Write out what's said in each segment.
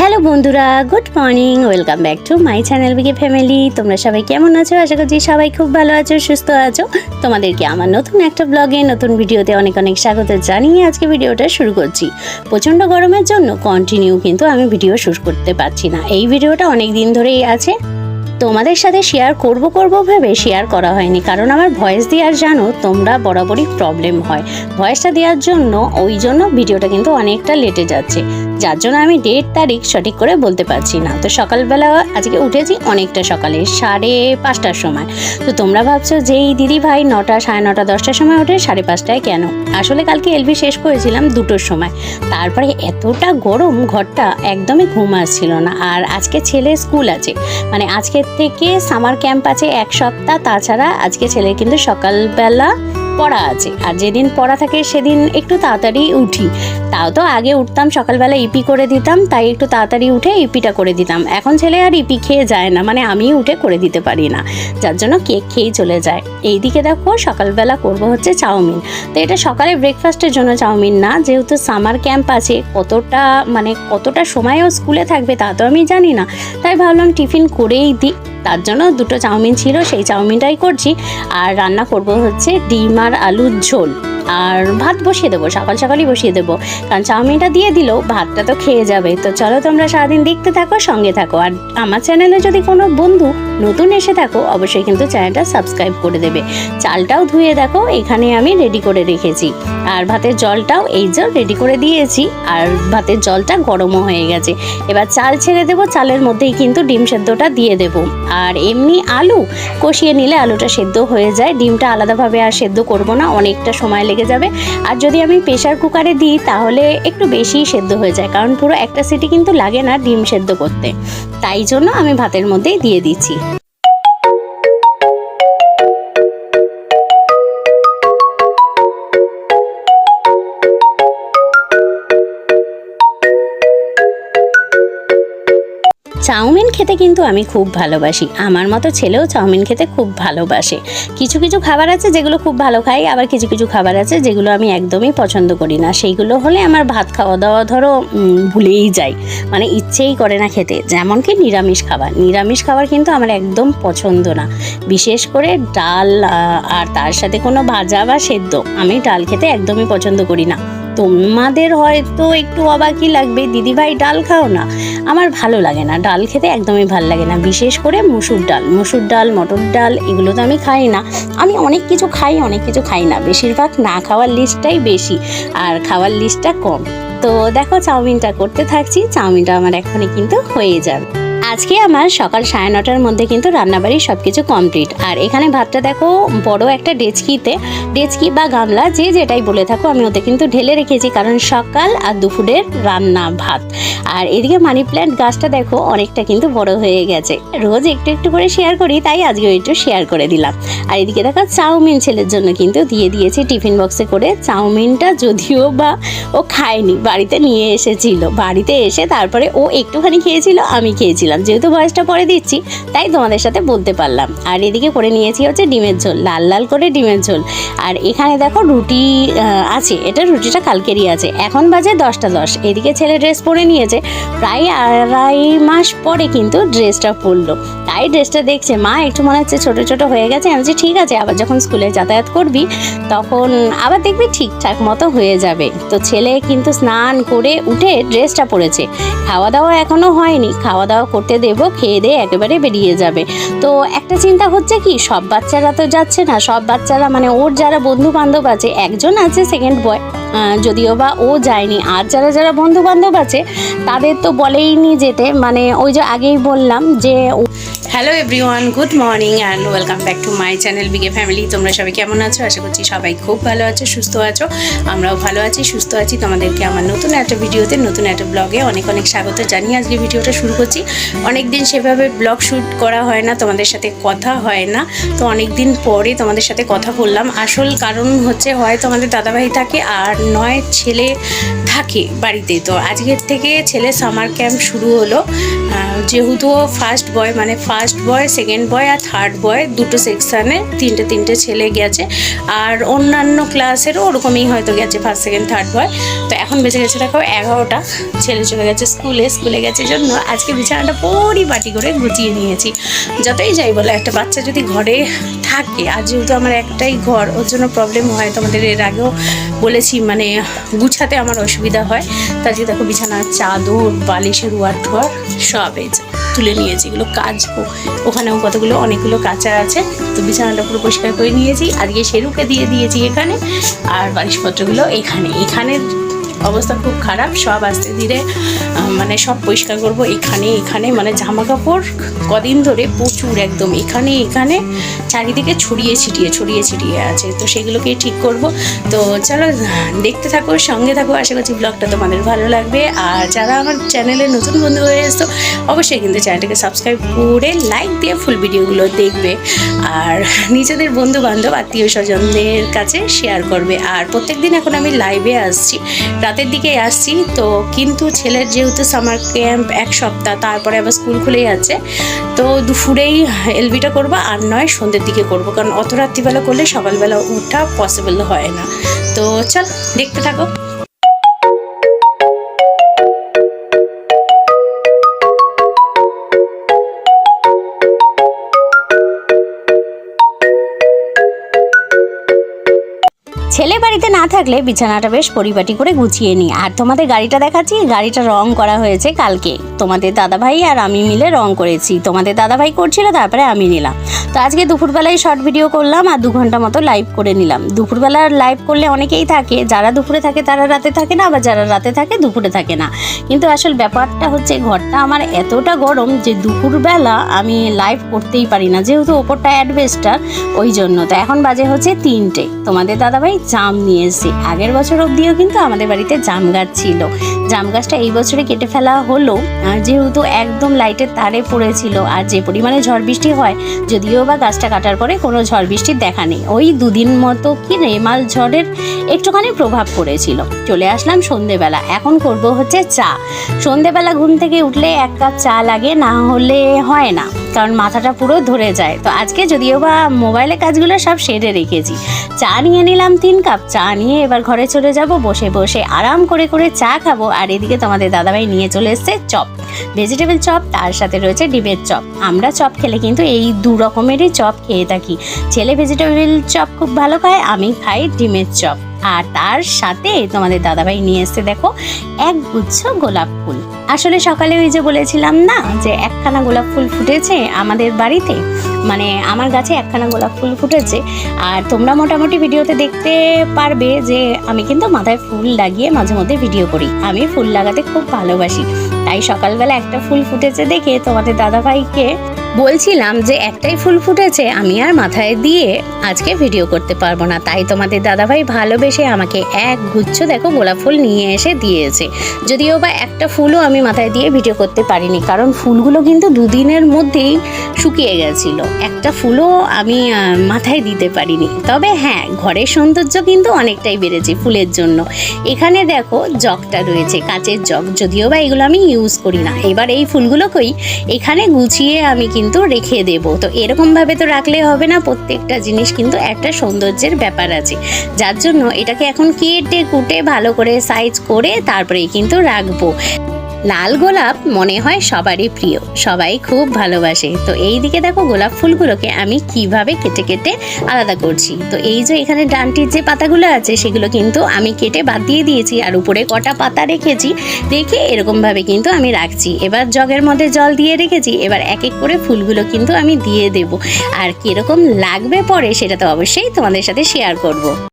Hello বন্ধুরা, good morning, welcome back to my channel BK family. তোমরা সবাই কেমন আছো? আশা করছি সবাই খুব ভালো আছো, সুস্থ আছো। তোমাদেরকে আমার নতুন একটা ব্লগে নতুন ভিডিওতে অনেক অনেক স্বাগত জানিয়ে আজকে ভিডিওটা শুরু করছি। প্রচণ্ড গরমের জন্য কন্টিনিউ কিন্তু আমি ভিডিও শুট করতে পারছি না। এই ভিডিওটা অনেক দিন ধরেই আছে। তোমাদের সাথে শেয়ার করব করব ভেবে শেয়ার করা হয়নি। কারণ আমার ভয়েস দেওয়ার জানো, তোমরা বরাবরই প্রবলেম হয়। ভয়েসটা দেওয়ার জন্য, ওই জন্য ভিডিওটা কিন্তু অনেকটা লেটে যাচ্ছে। যার জন্য আমি ডেট তারিখ সঠিক করে বলতে পারছি না। তো সকালবেলা আজকে উঠেছি অনেকটা সকালে, সাড়ে পাঁচটার সময়। তো তোমরা ভাবছ যে এই দিদি ভাই নটা, সাড়ে নটা, দশটার সময় ওঠে, সাড়ে পাঁচটায় কেন? আসলে কালকে এলবি শেষ করেছিলাম দুটোর সময়। তারপরে এতটা গরম, ঘরটা একদমই ঘুম আসছিল না। আর আজকে ছেলে স্কুল আছে। মানে আজকের থেকে সামার ক্যাম্প আছে এক সপ্তাহ, তাছাড়া আজকে ছেলের কিন্তু সকালবেলা পড়া আছে। আর যেদিন পড়া থাকে সেদিন একটু তাড়াতাড়ি উঠি। তাও তো আগে উঠতাম, সকালবেলা ইপি করে দিতাম, তাই একটু তাড়াতাড়ি উঠে ইপিটা করে দিতাম। এখন ছেলে আর ইপি খেয়ে যায় না মানে আমি উঠে করে দিতে পারি না। যার জন্য কেক খেয়েই চলে যায়। এইদিকে দেখো, সকালবেলা করব হচ্ছে চাউমিন। তো এটা সকালে ব্রেকফাস্টের জন্য চাউমিন না, যেহেতু সামার ক্যাম্প আছে, কতটা মানে কতটা সময়ও স্কুলে থাকবে তা তো আমি জানি না। তাই ভাবলাম টিফিন করেই দিই। তার জন্য দুটো চাউমিন ছিল, সেই চাউমিনটাই করছি। আর রান্না করব হচ্ছে ডিম আর আলুর ঝোল। আর ভাত বসিয়ে দেবো, সকাল সকালই বসিয়ে দেবো। কারণ চাউমিনটা দিয়ে দিলেও ভাতটা তো খেয়ে যাবে। তো চলো তোমরা সারাদিন দেখতে থাকো, সঙ্গে থাকো। আর আমার চ্যানেলে যদি কোনো বন্ধু নতুন এসে থাকো, অবশ্যই কিন্তু চ্যানেলটা সাবস্ক্রাইব করে দেবে। চালটাও ধুয়ে দেখো, এখানে আমি রেডি করে রেখেছি। আর ভাতের জলটাও এই যে রেডি করে দিয়েছি। আর ভাতের জলটা গরমও হয়ে গেছে। এবার চাল ছেড়ে দেবো, চালের মধ্যেই কিন্তু ডিম সেদ্ধটা দিয়ে দেবো। আর এমনি আলু কষিয়ে নিলে আলুটা সেদ্ধ হয়ে যায়। ডিমটা আলাদাভাবে আর সেদ্ধ করব না, অনেকটা সময় লেগে যাবে। আর যদি আমি প্রেশার কুকারে দিই, তাহলে একটু বেশিই সেদ্ধ হয়ে যায়, কারণ পুরো একটা সিটি কিন্তু লাগে না ডিম সেদ্ধ করতে। তাই জন্য আমি ভাতের মধ্যেই দিয়ে দিচ্ছি। চাউমিন খেতে কিন্তু আমি খুব ভালোবাসি। আমার মতো ছেলেও চাউমিন খেতে খুব ভালোবাসে। কিছু কিছু খাবার আছে যেগুলো খুব ভালো খাই, আবার কিছু কিছু খাবার আছে যেগুলো আমি একদমই পছন্দ করি না। সেইগুলো হলে আমার ভাত খাওয়া দাওয়া ধরো ভুলেই যাই। মানে ইচ্ছেই করে না খেতে। যেমন কি নিরামিষ খাবার। নিরামিষ খাবার কিন্তু আমার একদম পছন্দ না। বিশেষ করে ডাল আর তার সাথে কোনো ভাজা বা সেদ্ধ আমি ডাল খেতে একদমই পছন্দ করি না। তোমাদের হয়তো একটু অবাকই লাগবে, দিদিভাই ডাল খাও না। আমার ভালো লাগে না, ডাল খেতে একদমই ভালো লাগে না। বিশেষ করে মুসুর ডাল। মুসুর ডাল, মটর ডাল, এগুলো তো আমি খাই না। আমি অনেক কিছু খাই, অনেক কিছু খাই না। বেশিরভাগ না খাওয়ার লিস্টটাই বেশি, আর খাওয়ার লিস্টটা কম। তো দেখো, চাউমিনটা করতে থাকছি। চাউমিনটা আমার এখনই কিন্তু হয়ে যাবে। আজকে আমার সকাল সাড়ে নটার মধ্যে কিন্তু রান্নাবাড়ি সব কিছু কমপ্লিট। আর এখানে ভাতটা দেখো, বড় একটা ডেচকিতে, ডেচকি বা গামলা, যে যেটাই বলে থাকো, আমি ওতে কিন্তু ঢেলে রেখেছি কারণ সকাল আর দুপুরের রান্না ভাত। আর এদিকে মানি প্ল্যান্ট গাছটা দেখো, অনেকটা কিন্তু বড় হয়ে গেছে। রোজ একটু একটু করে শেয়ার করি, তাই আজকেও একটু শেয়ার করে দিলাম। আর এদিকে দেখো, চাউমিন ছেলের জন্য কিন্তু দিয়ে দিয়েছি টিফিন বক্সে করে। চাউমিনটা যদিও বা ও খায়নি, বাড়িতে নিয়ে এসেছিল। বাড়িতে এসে তারপরে ও একটুখানি খেয়েছিল, আমি খেয়েছিলাম। যেহেতু বয়সটা পরে দিচ্ছি, তাই তোমাদের সাথে বলতে পারলাম। আর এদিকে করে নিয়েছি হচ্ছে ডিমের ঝোল, লাল লাল করে ডিমের ঝোল। আর এখানে দেখো রুটি আছে, এটা রুটিটা কালকেরই আছে। এখন বাজে দশটা দশ, এদিকে ছেলে ড্রেস পরে নিয়েছে। প্রায় আড়াই মাস পরে কিন্তু ড্রেসটা পরলো। তাই ড্রেসটা দেখছে, মা, একটু মনে হচ্ছে ছোটো ছোটো হয়ে গেছে। আমি বলছি, ঠিক আছে, আবার যখন স্কুলে যাতায়াত করবি, তখন আবার দেখবি ঠিকঠাক মতো হয়ে যাবে। তো ছেলে কিন্তু স্নান করে উঠে ড্রেসটা পরেছে। খাওয়া দাওয়া এখনও হয়নি। খাওয়া দাওয়া করতে দেবো, খেয়ে দিয়ে একেবারে বেরিয়ে যাবে। তো একটা চিন্তা হচ্ছে কি, সব বাচ্চারা তো যাচ্ছে না, সব বাচ্চারা মানে ওর যারা বন্ধু বান্ধব আছে, একজন আছে সেকেন্ড বয় যদিও বা ও যায়নি। আর যারা যারা বন্ধু বান্ধব আছে, তাদের তো বলেইনি যেতে। মানে ওই যে আগেই বললাম যে hello everyone good morning and welcome back to my channel BK family তোমরা সবাই কেমন আছো? আশা করছি সবাই খুব ভালো আছো, সুস্থ আছো। আমরাও ভালো আছি, সুস্থ আছি। তোমাদেরকে আমার নতুন একটা ভিডিওতে, নতুন একটা ব্লগে অনেক অনেক স্বাগত জানিয়ে আজকে ভিডিওটা শুরু করছি। অনেক দিন সেভাবে ব্লগ শ্যুট করা হয় না, তোমাদের সাথে কথা হয় না। তো অনেক দিন পরে তোমাদের সাথে কথা বললাম। আসল কারণ হচ্ছে, হয় তোমাদের দাদাভাই থাকে আর নয় ছেলে থাকে বাড়িতে। তো আজকের থেকে ছেলে সামার ক্যাম্প শুরু হলো। যেহেতু ফার্স্ট বয় মানে ফার্স্ট বয় সেকেন্ড বয় আর থার্ড বয় দুটো সেকশানে তিনটে তিনটে ছেলে গেছে। আর অন্যান্য ক্লাসেরও ওরকমই হয়তো গেছে ফার্স্ট সেকেন্ড থার্ড বয় তো এখন বেঁচে গেছে দেখো এগারোটা। ছেলে চলে গেছে স্কুলে স্কুলে গেছে জন্য আজকে বিছানাটা পরিপাটি করে গুছিয়ে নিয়েছি। যতই যাই বলো, একটা বাচ্চা যদি ঘরে থাকে, আর যেহেতু আমার একটাই ঘর, ওর জন্য প্রবলেম হয় তোমাদের এর আগেও বলেছি মানে গুছাতে আমার অসুবিধা হয়। তার যে দেখো বিছানার চাদর, বালিশের ওয়ার ঠোয়ার সব এই তুলে নিয়েছি। এগুলো কাচবো। ওখানেও কতগুলো অনেকগুলো কাঁচা আছে। তো বিছানাটা পুরো পরিষ্কার করে নিয়েছি। আজকে সেরুকে দিয়ে দিয়েছি এখানে। আর বালিশপত্রগুলো এখানে। এখানের অবস্থা খুব খারাপ, সব আস্তে ধীরে মানে সব পরিষ্কার করব এখানে এখানে মানে জামা কাপড় কদিন ধরে প্রচুর একদম, এখানে এখানে, চারিদিকে ছড়িয়ে ছিটিয়ে ছড়িয়ে ছিটিয়ে আছে, তো সেগুলোকে ঠিক করব। তো চলো, দেখতে থাকো, সঙ্গে থাকো, আশা করছি ব্লগটা তোমাদের ভালো লাগবে। আর যারা আমার চ্যানেলে নতুন বন্ধু হয়ে এসছো, অবশ্যই কিন্তু চ্যানেলটাকে সাবস্ক্রাইব করে লাইক দিয়ে ফুল ভিডিওগুলো দেখবে। আর নিজেদের বন্ধু বান্ধব আত্মীয় স্বজনদের কাছে শেয়ার করবে। আর প্রত্যেকদিন এখন আমি লাইভে আসছি রাতের দিকে আসছি। তো কিন্তু ছেলের যেহেতু সামার ক্যাম্প এক সপ্তাহ, তারপরে আবার স্কুল খুলেই আছে। তো দুপুরেই এলবিটা করব আর নয় সন্ধ্যের দিকে করব। কারণ অত রাত্রিবেলা করলে সকালবেলা উঠা পসিবল হয় না। তো চল, দেখতে থাকো। ছেলে বাড়িতে না থাকলে বিছানাটা বেশ পরিপাটি করে গুছিয়ে নিই। আর তোমাদের গাড়িটা দেখাচ্ছি, গাড়িটা রং করা হয়েছে কালকে। তোমাদের দাদাভাই আর আমি মিলে রং করেছি। তোমাদের দাদাভাই করছিল, তারপরে আমি নিলাম। তো আজকে দুপুরবেলায় শর্ট ভিডিও করলাম আর দু ঘণ্টা মতো লাইভ করে নিলাম। দুপুরবেলা লাইভ করলে অনেকেই থাকে, যারা দুপুরে থাকে তারা রাতে থাকে না, আবার যারা রাতে থাকে দুপুরে থাকে না। কিন্তু আসল ব্যাপারটা হচ্ছে, ঘরটা আমার এতটা গরম যে দুপুরবেলা আমি লাইভ করতেই পারি না, যেহেতু ওপরটা অ্যাডভেস্টার ওই জন্য। তো এখন বাজে হচ্ছে তিনটে। তোমাদের দাদাভাই জাম নিয়ে এসেছে আগের বছর অবধিও কিন্তু আমাদের বাড়িতে জাম গাছ ছিল। জাম গাছটা এই বছরে কেটে ফেলা হলো। যেহেতু একদম লাইটের তারে পড়েছিল আর যে পরিমাণে ঝড় বৃষ্টি হয়, যদিও বা গাছটা কাটার পরে কোনো ঝড় বৃষ্টির দেখা নেই। ওই দুদিন মতো কি রেমাল ঝড়ের একটুখানি প্রভাব পড়েছিল। চলে আসলাম সন্ধেবেলা। এখন করব হচ্ছে চা। সন্ধেবেলা ঘুম থেকে উঠলে এক কাপ চা লাগে, না হলে হয় না। কারণ মাথাটা পুরো ধরে যায়। তো আজকে যদিও বা মোবাইলে কাজগুলো সব সেরে রেখেছি। চা নিয়ে নিলাম তিন কাপ। চা নিয়ে এবার ঘরে চলে যাব, বসে বসে আরাম করে করে চা খাব। আর এদিকে তোমাদের দাদাভাই নিয়ে চলে এসছে চপ। ভেজিটেবল চপ, তার সাথে রয়েছে ডিমের চপ। আমরা চপ খেলে কিন্তু এই দু রকমেরই চপ খেয়ে থাকি। ছেলে ভেজিটেবল চপ খুব ভালো খায়, আমি খাই ডিমের চপ। আর তার সাথে তোমাদের দাদাভাই নিয়ে এসছে, দেখো, এক গুচ্ছ গোলাপ ফুল। আসলে সকালে ওই যে বলেছিলাম না, যে একখানা গোলাপ ফুল ফুটেছে আমাদের বাড়িতে? মানে আমার গাছে একখানা গোলাপ ফুল ফুটেছে, আর তোমরা মোটামুটি ভিডিওতে দেখতে পারবে যে আমি কিন্তু মাথায় ফুল লাগিয়ে মাঝে মধ্যে ভিডিও করি। আমি ফুল লাগাতে খুব ভালোবাসি। তাই সকালবেলা একটা ফুল ফুটেছে দেখে তোমাদের দাদাভাইকে বলছিলাম যে একটাই ফুল ফুটেছে, আমি আর মাথায় দিয়ে আজকে ভিডিও করতে পারব না। তাই তোমাদের দাদাভাই ভালোবেসে আমাকে এক গুচ্ছ দেখো গোলাপ ফুল নিয়ে এসে দিয়েছে। যদিও বা একটা ফুলও আমি মাথায় দিয়ে ভিডিও করতে পারিনি, কারণ ফুলগুলো কিন্তু দুদিনের মধ্যেই শুকিয়ে গেছিল। একটা ফুলও আমি মাথায় দিতে পারিনি। তবে হ্যাঁ ঘরের সৌন্দর্য কিন্তু অনেকটাই বেড়েছে ফুলের জন্য। এখানে দেখো জগটা রয়েছে, কাঁচের জগ। যদিও বা এগুলো আমি ইউজ করি না। এবার এই ফুলগুলোকেই এখানে গুছিয়ে আমি কিন্তু রেখে দেব। তো এরকমভাবে তো রাখলে হবে না, প্রত্যেকটা জিনিস কিন্তু একটা সৌন্দর্যের ব্যাপার আছে। যার জন্য এটাকে এখন কেটে কুটে ভালো করে সাইজ করে তারপরেই কিন্তু রাখব। লাল গোলাপ মনে হয় সবারই প্রিয়, সবাই খুব ভালোবাসে। তো এই দিকে দেখো গোলাপ ফুলগুলোকে আমি কীভাবে কেটে কেটে আলাদা করছি। তো এই যে এখানে ডানটির যে পাতাগুলো আছে, সেগুলো কিন্তু আমি কেটে বাদ দিয়ে দিয়েছি আর উপরে কটা পাতা রেখেছি রেখে এরকমভাবে কিন্তু আমি রাখছি। এবার জগের মধ্যে জল দিয়ে রেখেছি, এবার এক এক করে ফুলগুলো কিন্তু আমি দিয়ে দেব। আর কীরকম লাগবে পরে সেটা তো অবশ্যই তোমাদের সাথে শেয়ার করব।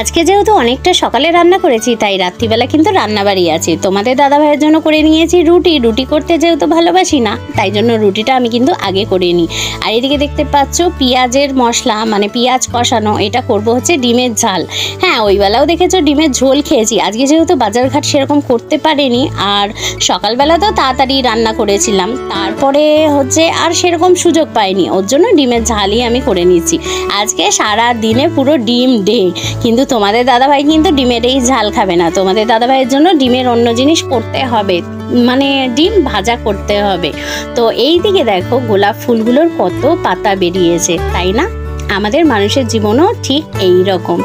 আজকে যেহেতু অনেকটা সকালে রান্না করেছি, তাই রাত্রিবেলা কিন্তু রান্নাবাড়ি আছে। তোমাদের দাদা ভাইয়ের জন্য করে নিয়েছি রুটি। রুটি করতে যেহেতু ভালোবাসি না, তাই জন্য রুটিটা আমি কিন্তু আগে করে নিই। আর এদিকে দেখতে পাচ্ছ পেঁয়াজের মশলা মানে পেঁয়াজ কষানো, এটা করব হচ্ছে ডিমের ঝাল। হ্যাঁ ওই বেলাও দেখেছ ডিমের ঝোল খেয়েছি। আজকে যেহেতু বাজারঘাট সেরকম করতে পারিনি, আর সকালবেলা তো তাড়াতাড়ি রান্না করেছিলাম। তারপরে হচ্ছে আর সেরকম সুযোগ পাইনি, ওর জন্য ডিমের ঝালই আমি করে নিচ্ছি। আজকে সারা দিনে পুরো ডিম ডে, কিন্তু তোমাদের দাদাভাই কিন্তু ডিমের এই ঝাল খাবে না। তোমাদের দাদাভাইয়ের জন্য ডিমের অন্য জিনিস করতে হবে। মানে ডিম ভাজা করতে হবে। তো এই দিকে দেখো গোলাপ ফুলগুলোর কত পাতা বেরিয়েছে, তাই না? আমাদের মানুষের জীবনও ঠিক এই রকম।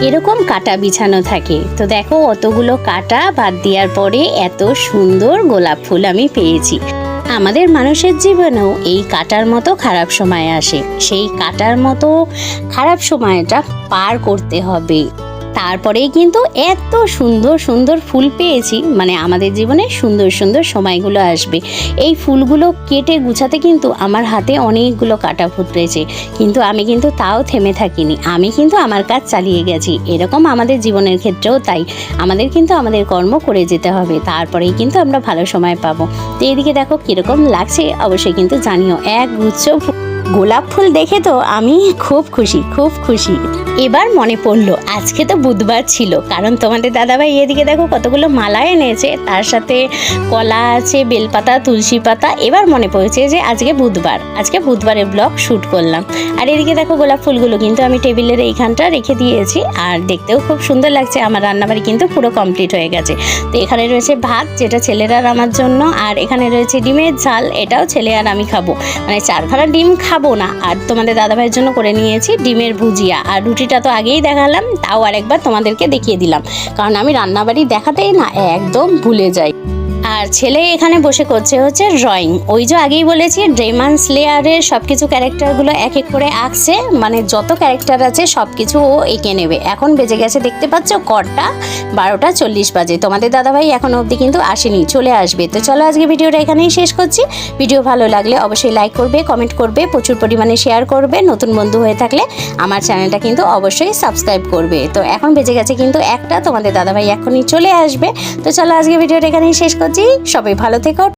এরকম কাটা বিছানো থাকে। তো দেখো অতগুলো কাটা বাদ দেওয়ার পরে এত সুন্দর গোলাপ ফুল আমি পেয়েছি। আমাদের মানুষের জীবনেও এই কাটার মতো খারাপ সময় আসে। সেই কাটার মতো খারাপ সময়টা পার করতে হবে। তারপরেই কিন্তু এত সুন্দর সুন্দর ফুল পেয়েছি। মানে আমাদের জীবনে সুন্দর সুন্দর সময়গুলো আসবে। এই ফুলগুলো কেটে গুছাতে কিন্তু আমার হাতে অনেকগুলো কাটা ফুটেছে কিন্তু আমি কিন্তু তাও থেমে থাকিনি। আমি কিন্তু আমার কাজ চালিয়ে গেছি। এরকম আমাদের জীবনের ক্ষেত্রেও তাই। আমাদের কিন্তু আমাদের কর্ম করে যেতে হবে। তারপরেই কিন্তু আমরা ভালো সময় পাবো। তো এদিকে দেখো কীরকম লাগছে। অবশ্যই কিন্তু জানিও। এক গুচ্ছ গোলাপ ফুল দেখে তো আমি খুব খুশি খুব খুশি। এবার মনে পড়ল, আজকে তো বুধবার ছিল, কারণ তোমাদের দাদাভাই এদিকে দেখো কতগুলো মালা এনেছে, তার সাথে কলা আছে, বেলপাতা, তুলসী পাতা, এবার মনে পড়েছে যে আজকে বুধবার, আজকে বুধবারের ব্লগ শ্যুট করলাম। আর এদিকে দেখো গোলাপ ফুলগুলো কিন্তু আমি টেবিলের এইখানটা রেখে দিয়েছি, আর দেখতেও খুব সুন্দর লাগছে, আমার রান্নাবাড়ি কিন্তু পুরো কমপ্লিট হয়ে গেছে। তো এখানে রয়েছে ভাত, যেটা ছেলেরা আমার জন্য, আর এখানে রয়েছে ডিমের ঝাল, এটাও ছেলে আর আমি খাব। মানে চার খানা ডিম খাব না। আর তোমাদের দাদাভাইয়ের জন্য করে নিয়েছি ডিমের ভুজিয়া। আর রুটিটা তো আগেই দেখালাম, তাও আরেকবার তোমাদেরকে দেখিয়ে দিলাম। কারণ আমি রান্নাবাড়ি দেখাতেই না, একদম ভুলে যাই। আর ছেলে এখানে বসে করছে হচ্ছে ড্রয়িং ওই যে আগেই বলেছি ড্রেমান স্লেয়ারের সব কিছু ক্যারেক্টারগুলো এক এক করে আঁকছে মানে যত ক্যারেক্টার আছে সব কিছু ও এঁকে নেবে। এখন বেজে গেছে, দেখতে পাচ্ছ কটা বারোটা চল্লিশ বাজে। তোমাদের দাদাভাই এখন অবধি কিন্তু আসেনি, চলে আসবে। তো চলো আজকে ভিডিওটা এখানেই শেষ করছি। ভিডিও ভালো লাগলে অবশ্যই লাইক করবে কমেন্ট করবে, প্রচুর পরিমাণে শেয়ার করবে, নতুন বন্ধু হয়ে থাকলে আমার চ্যানেলটা কিন্তু অবশ্যই সাবস্ক্রাইব করবে। তো এখন বেজে গেছে কিন্তু একটা, তোমাদের দাদাভাই এখনই চলে আসবে। তো চলো আজকে ভিডিওটা এখানেই শেষ করছি। সবাই ভালো থেকো।